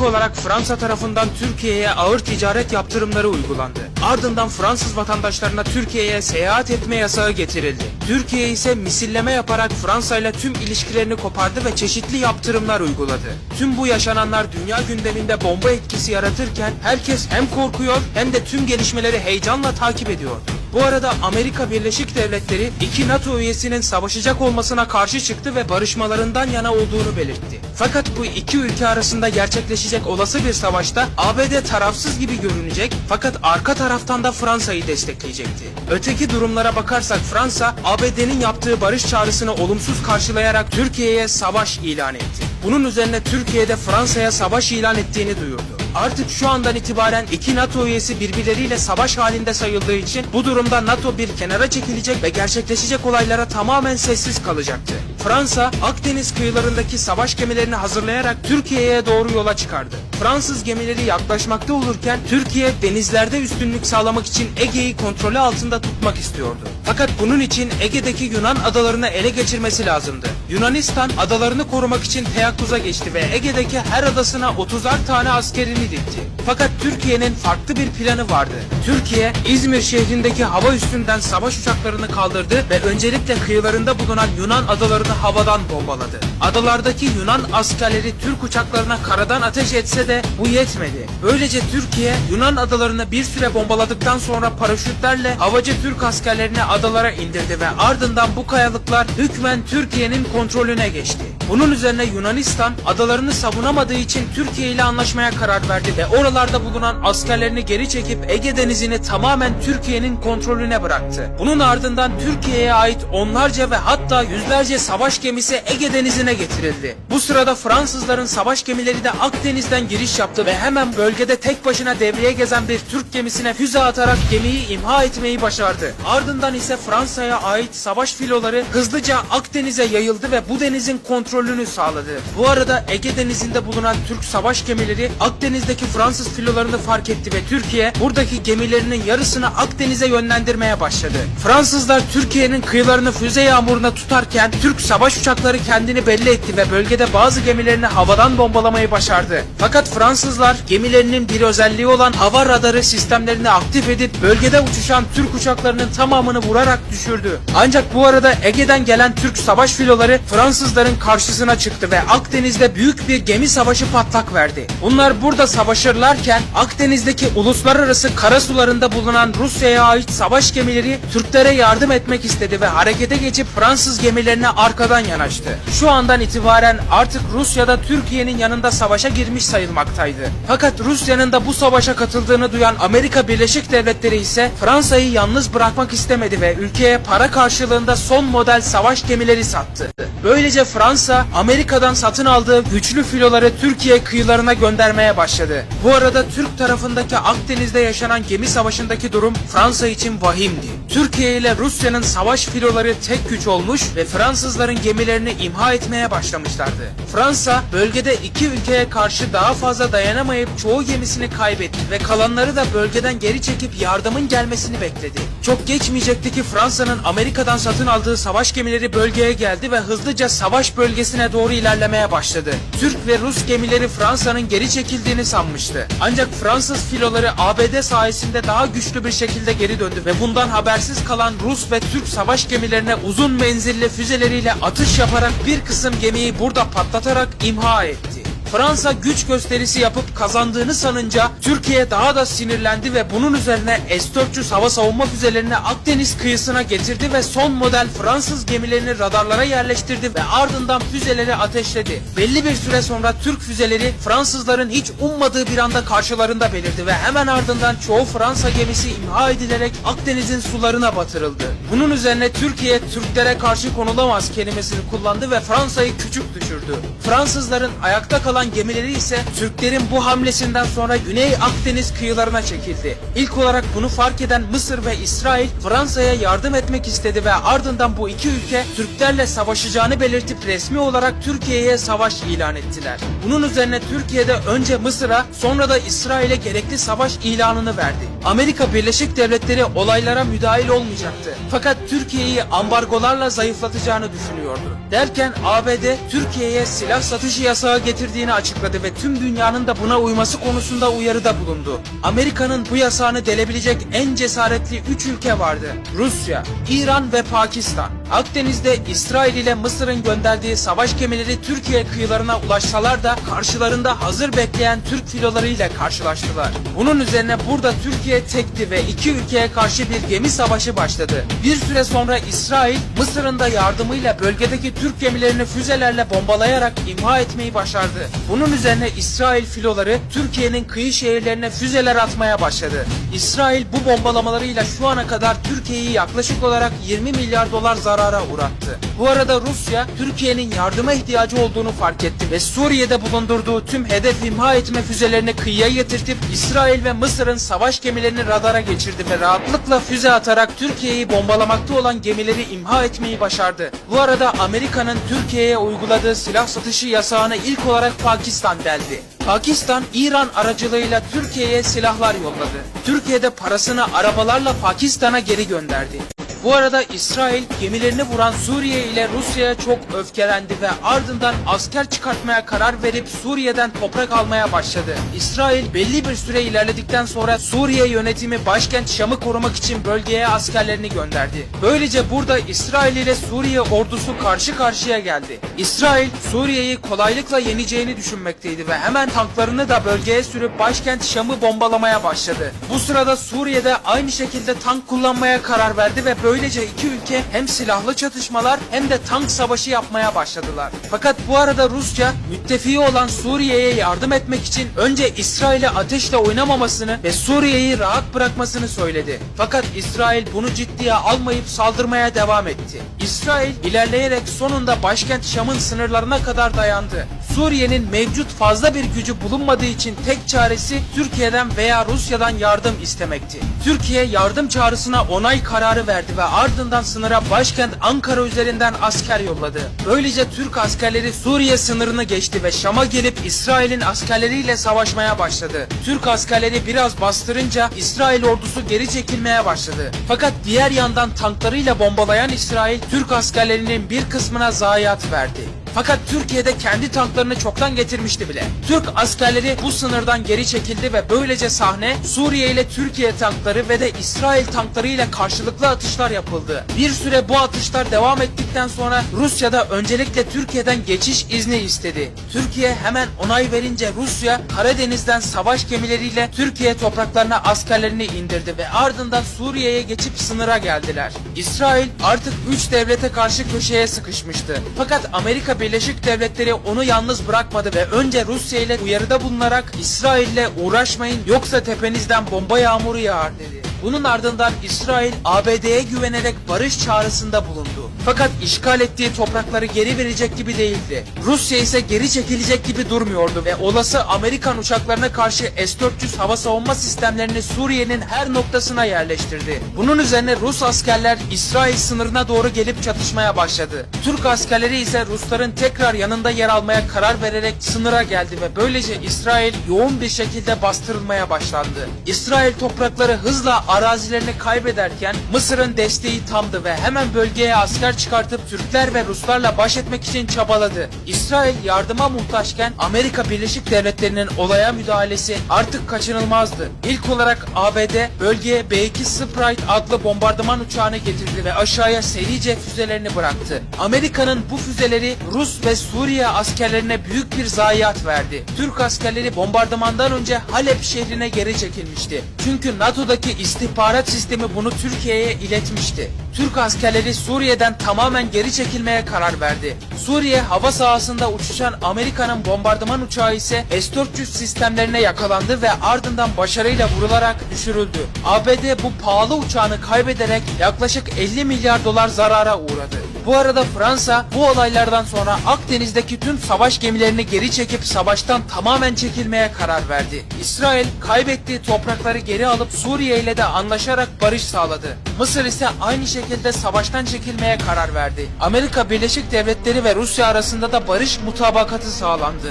İlk olarak Fransa tarafından Türkiye'ye ağır ticaret yaptırımları uygulandı. Ardından Fransız vatandaşlarına Türkiye'ye seyahat etme yasağı getirildi. Türkiye ise misilleme yaparak Fransa ile tüm ilişkilerini kopardı ve çeşitli yaptırımlar uyguladı. Tüm bu yaşananlar dünya gündeminde bomba etkisi yaratırken herkes hem korkuyor hem de tüm gelişmeleri heyecanla takip ediyordu. Bu arada Amerika Birleşik Devletleri iki NATO üyesinin savaşacak olmasına karşı çıktı ve barışmalarından yana olduğunu belirtti. Fakat bu iki ülke arasında gerçekleşecek olası bir savaşta ABD tarafsız gibi görünecek fakat arka taraftan da Fransa'yı destekleyecekti. Öteki durumlara bakarsak Fransa ABD'nin yaptığı barış çağrısını olumsuz karşılayarak Türkiye'ye savaş ilan etti. Bunun üzerine Türkiye'de Fransa'ya savaş ilan ettiğini duyurdu. Artık şu andan itibaren iki NATO üyesi birbirleriyle savaş halinde sayıldığı için bu durumda NATO bir kenara çekilecek ve gerçekleşecek olaylara tamamen sessiz kalacaktı. Fransa, Akdeniz kıyılarındaki savaş gemilerini hazırlayarak Türkiye'ye doğru yola çıkardı. Fransız gemileri yaklaşmakta olurken Türkiye denizlerde üstünlük sağlamak için Ege'yi kontrolü altında tutmak istiyordu. Fakat bunun için Ege'deki Yunan adalarını ele geçirmesi lazımdı. Yunanistan adalarını korumak için teyakkuza geçti ve Ege'deki her adasına 30'ar tane askerini dikti. Fakat Türkiye'nin farklı bir planı vardı. Türkiye, İzmir şehrindeki hava üstünden savaş uçaklarını kaldırdı ve öncelikle kıyılarında bulunan Yunan adalarını havadan bombaladı. Adalardaki Yunan askerleri Türk uçaklarına karadan ateş etse de bu yetmedi. Böylece Türkiye, Yunan adalarını bir süre bombaladıktan sonra paraşütlerle havacı Türk askerlerini adalara indirdi ve ardından bu kayalıklar hükmen Türkiye'nin kontrolüne geçti. Bunun üzerine Yunanistan adalarını savunamadığı için Türkiye ile anlaşmaya karar verdi ve oralarda bulunan askerlerini geri çekip Ege Denizi'ni tamamen Türkiye'nin kontrolüne bıraktı. Bunun ardından Türkiye'ye ait onlarca ve hatta yüzlerce savaş gemisi Ege Denizi'ne getirildi. Bu sırada Fransızların savaş gemileri de Akdeniz'den giriş yaptı ve hemen bölgede tek başına devreye gezen bir Türk gemisine füze atarak gemiyi imha etmeyi başardı. Ardından ise Fransa'ya ait savaş filoları hızlıca Akdeniz'e yayıldı ve bu denizin kontrolünü sağladı. Bu arada Ege Denizi'nde bulunan Türk savaş gemileri Akdeniz'deki Fransız filolarını fark etti ve Türkiye buradaki gemilerinin yarısını Akdeniz'e yönlendirmeye başladı. Fransızlar Türkiye'nin kıyılarını füze yağmuruna tutarken Türk savaş uçakları kendini belli etti ve bölgede bazı gemilerini havadan bombalamayı başardı. Fakat Fransızlar gemilerinin bir özelliği olan hava radarı sistemlerini aktif edip bölgede uçuşan Türk uçaklarının tamamını vurarak düşürdü. Ancak bu arada Ege'den gelen Türk savaş filoları Fransızların karşısına çıktı ve Akdeniz'de büyük bir gemi savaşı patlak verdi. Bunlar burada savaşırlarken Akdeniz'deki uluslararası kara sularında bulunan Rusya'ya ait savaş gemileri Türklere yardım etmek istedi ve harekete geçip Fransız gemilerine arkadan yanaştı. Şu andan itibaren artık Rusya'da Türkiye'nin yanında savaşa girmiş sayılmaktaydı. Fakat Rusya'nın da bu savaşa katıldığını duyan Amerika Birleşik Devletleri ise Fransa'yı yalnız bırakmak istemedi ve ülkeye para karşılığında son model savaş gemileri sattı. Böylece Fransa Amerika'dan satın aldığı güçlü filoları Türkiye kıyılarına göndermeye başladı. Bu arada Türk tarafındaki Akdeniz'de yaşanan gemi savaşındaki durum Fransa için vahimdi. Türkiye ile Rusya'nın savaş filoları tek güç olmuş ve Fransızların gemilerini imha etmeye başlamışlardı. Fransa bölgede iki ülkeye karşı daha fazla dayanamayıp çoğu gemisini kaybetti ve kalanları da bölgeden geri çekip yardımın gelmesini bekledi. Çok geçmeyecekti ki Fransa'nın Amerika'dan satın aldığı savaş gemileri bölgeye geldi ve hızlıca savaş bölgesine doğru ilerlemeye başladı. Türk ve Rus gemileri Fransa'nın geri çekildiğini sanmıştı. Ancak Fransız filoları ABD sayesinde daha güçlü bir şekilde geri döndü ve bundan habersiz kalan Rus ve Türk savaş gemilerine uzun menzilli füzeleriyle atış yaparak bir kısım gemiyi burada patlatarak imha etti. Fransa güç gösterisi yapıp kazandığını sanınca Türkiye daha da sinirlendi ve bunun üzerine S-400 hava savunma füzelerini Akdeniz kıyısına getirdi ve son model Fransız gemilerini radarlara yerleştirdi ve ardından füzeleri ateşledi. Belli bir süre sonra Türk füzeleri Fransızların hiç ummadığı bir anda karşılarında belirdi ve hemen ardından çoğu Fransa gemisi imha edilerek Akdeniz'in sularına batırıldı. Bunun üzerine Türkiye Türklere karşı konulamaz kelimesini kullandı ve Fransa'yı küçük düşürdü. Fransızların ayakta kalan gemileri ise Türklerin bu hamlesinden sonra Güney Akdeniz kıyılarına çekildi. İlk olarak bunu fark eden Mısır ve İsrail Fransa'ya yardım etmek istedi ve ardından bu iki ülke Türklerle savaşacağını belirtip resmi olarak Türkiye'ye savaş ilan ettiler. Bunun üzerine Türkiye'de önce Mısır'a sonra da İsrail'e gerekli savaş ilanını verdi. Amerika Birleşik Devletleri olaylara müdahil olmayacaktı. Fakat Türkiye'yi ambargolarla zayıflatacağını düşünüyordu. Derken ABD Türkiye'ye silah satışı yasağı getirdiğini açıkladı ve tüm dünyanın da buna uyması konusunda uyarıda bulundu. Amerika'nın bu yasağını delebilecek en cesaretli 3 ülke vardı. Rusya, İran ve Pakistan. Akdeniz'de İsrail ile Mısır'ın gönderdiği savaş gemileri Türkiye kıyılarına ulaşsalar da karşılarında hazır bekleyen Türk filolarıyla karşılaştılar. Bunun üzerine burada Türkiye tekti ve iki ülkeye karşı bir gemi savaşı başladı. Bir süre sonra İsrail, Mısır'ın da yardımıyla bölgedeki Türk gemilerini füzelerle bombalayarak imha etmeyi başardı. Bunun üzerine İsrail filoları Türkiye'nin kıyı şehirlerine füzeler atmaya başladı. İsrail bu bombalamalarıyla şu ana kadar Türkiye'yi yaklaşık olarak 20 milyar dolar zarara uğrattı. Bu arada Rusya, Türkiye'nin yardıma ihtiyacı olduğunu fark etti ve Suriye'de bulundurduğu tüm hedef imha etme füzelerini kıyıya getirtip İsrail ve Mısır'ın savaş gemilerini radara geçirdi ve rahatlıkla füze atarak Türkiye'yi bombalamakta olan gemileri imha etmeyi başardı. Bu arada Amerika'nın Türkiye'ye uyguladığı silah satışı yasağını ilk olarak Pakistan deldi. Pakistan, İran aracılığıyla Türkiye'ye silahlar yolladı. Türkiye'de parasını arabalarla Pakistan'a geri gönderdi. Bu arada İsrail gemilerini vuran Suriye ile Rusya'ya çok öfkelendi ve ardından asker çıkartmaya karar verip Suriye'den toprak almaya başladı. İsrail belli bir süre ilerledikten sonra Suriye yönetimi başkent Şam'ı korumak için bölgeye askerlerini gönderdi. Böylece burada İsrail ile Suriye ordusu karşı karşıya geldi. İsrail Suriye'yi kolaylıkla yeneceğini düşünmekteydi ve hemen tanklarını da bölgeye sürüp başkent Şam'ı bombalamaya başladı. Bu sırada Suriye'de aynı şekilde tank kullanmaya karar verdi ve böylece iki ülke hem silahlı çatışmalar hem de tank savaşı yapmaya başladılar. Fakat bu arada Rusya müttefiği olan Suriye'ye yardım etmek için önce İsrail'e ateşle oynamamasını ve Suriye'yi rahat bırakmasını söyledi. Fakat İsrail bunu ciddiye almayıp saldırmaya devam etti. İsrail ilerleyerek sonunda başkent Şam'ın sınırlarına kadar dayandı. Suriye'nin mevcut fazla bir gücü bulunmadığı için tek çaresi Türkiye'den veya Rusya'dan yardım istemekti. Türkiye yardım çağrısına onay kararı verdi ve ardından sınıra başkent Ankara üzerinden asker yolladı. Böylece Türk askerleri Suriye sınırını geçti ve Şam'a gelip İsrail'in askerleriyle savaşmaya başladı. Türk askerleri biraz bastırınca İsrail ordusu geri çekilmeye başladı. Fakat diğer yandan tanklarıyla bombalayan İsrail Türk askerlerinin bir kısmına zayiat verdi. Fakat Türkiye'de kendi tanklarını çoktan getirmişti bile. Türk askerleri bu sınırdan geri çekildi ve böylece sahne Suriye ile Türkiye tankları ve de İsrail tankları ile karşılıklı atışlar yapıldı. Bir süre bu atışlar devam ettikten sonra Rusya da öncelikle Türkiye'den geçiş izni istedi. Türkiye hemen onay verince Rusya Karadeniz'den savaş gemileriyle Türkiye topraklarına askerlerini indirdi ve ardından Suriye'ye geçip sınıra geldiler. İsrail artık üç devlete karşı köşeye sıkışmıştı. Fakat Amerika Birleşik Devletleri onu yalnız bırakmadı ve önce Rusya ile uyarıda bulunarak İsrail'le uğraşmayın yoksa tepenizden bomba yağmuru yağar dedi. Bunun ardından İsrail ABD'ye güvenerek barış çağrısında bulundu. Fakat işgal ettiği toprakları geri verecek gibi değildi. Rusya ise geri çekilecek gibi durmuyordu ve olası Amerikan uçaklarına karşı S-400 hava savunma sistemlerini Suriye'nin her noktasına yerleştirdi. Bunun üzerine Rus askerler İsrail sınırına doğru gelip çatışmaya başladı. Türk askerleri ise Rusların tekrar yanında yer almaya karar vererek sınıra geldi ve böylece İsrail yoğun bir şekilde bastırılmaya başlandı. İsrail toprakları hızla arazilerini kaybederken Mısır'ın desteği tamdı ve hemen bölgeye asker çıkartıp Türkler ve Ruslarla baş etmek için çabaladı. İsrail yardıma muhtaçken Amerika Birleşik Devletleri'nin olaya müdahalesi artık kaçınılmazdı. İlk olarak ABD bölgeye B-2 Sprite adlı bombardıman uçağını getirdi ve aşağıya serice füzelerini bıraktı. Amerika'nın bu füzeleri Rus ve Suriye askerlerine büyük bir zayiat verdi. Türk askerleri bombardımandan önce Halep şehrine geri çekilmişti. Çünkü NATO'daki istihbarat sistemi bunu Türkiye'ye iletmişti. Türk askerleri Suriye'den tamamen geri çekilmeye karar verdi. Suriye hava sahasında uçuşan Amerika'nın bombardıman uçağı ise S-400 sistemlerine yakalandı ve ardından başarıyla vurularak düşürüldü. ABD bu pahalı uçağını kaybederek yaklaşık 50 milyar dolar zarara uğradı. Bu arada Fransa bu olaylardan sonra Akdeniz'deki tüm savaş gemilerini geri çekip savaştan tamamen çekilmeye karar verdi. İsrail kaybettiği toprakları geri alıp Suriye ile de anlaşarak barış sağladı. Mısır ise aynı şekilde savaştan çekilmeye karar verdi. Amerika Birleşik Devletleri ve Rusya arasında da barış mutabakatı sağlandı.